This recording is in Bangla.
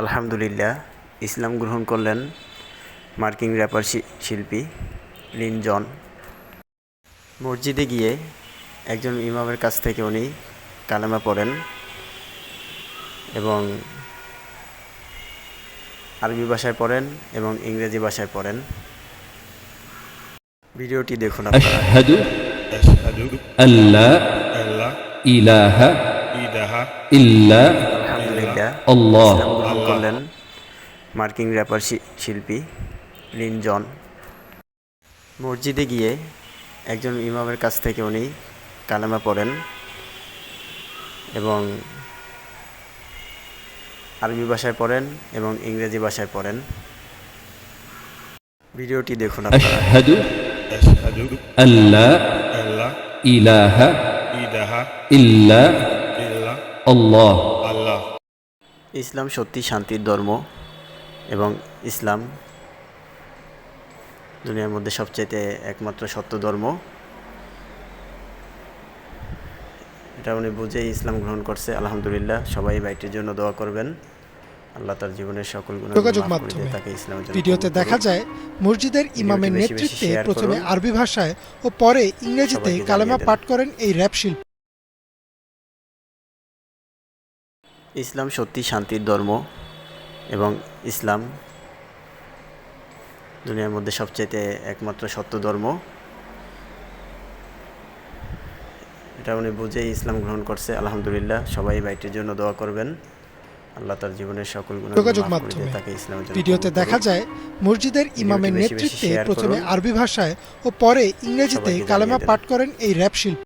আলহামদুলিল্লাহ ইসলাম গ্রহণ করলেন মার্কিন র্যাপার শিল্পী লিনজন মসজিদে গিয়ে একজন ইমামের কাছ থেকে উনি কালেমা পড়েন এবং আরবি ভাষায় পড়েন এবং ইংরেজি ভাষায় পড়েন। ভিডিওটি দেখুন ইলাহা ইলাহা ইল্লা আলহামদুলিল্লাহ। আল্লাহ। করলেন। মার্কিং র্যাপার শিল্পী লিন জন। মসজিদে গিয়ে একজন ইমামের কাছ থেকে উনি কালামা পড়েন এবং আরবি ভাষায় পড়েন এবং ইংরেজি ভাষায় পড়েন। ভিডিওটি দেখুন আল্লাহ ইলাহা ইলাহা ইল্লা ইল্লা আল্লাহ। ইসলাম সত্যি শান্তির ধর্ম এবং ইসলাম দুনিয়ার মধ্যে সবচেয়ে একমাত্র সত্য ধর্ম। এটা উনি বুঝেই ইসলাম গ্রহণ করছে আলহামদুলিল্লাহ। সবাই বাইটির জন্য দোয়া করবেন। আল্লাহ তার জীবনের সকল গুণ যোগাযোগ মাধ্যমে ভিডিওতে দেখা যায় মসজিদের ইমামের নেতৃত্বে প্রথমে। আরবি ভাষায় ও পরে ইংরেজিতে কালেমা পাঠ করেন এই র্যাপ শিল্পী। ইসলাম সত্যি শান্তির ধর্ম এবং ইসলাম দুনিয়ার মধ্যে সবচেয়ে একমাত্র সত্য ধর্ম। এটা উনি বুঝেই ইসলাম গ্রহণ করছে আলহামদুলিল্লাহ। সবাই বাইটির জন্য দোয়া করবেন। আল্লাহ তার জীবনের সকল গুণ যোগাযোগ মাধ্যমে। ভিডিওতে দেখা যায় মসজিদের ইমামের নেতৃত্বে প্রথমে। আরবি ভাষায় ও পরে ইংরেজিতে কালেমা পাঠ করেন এই র্যাপ শিল্পী।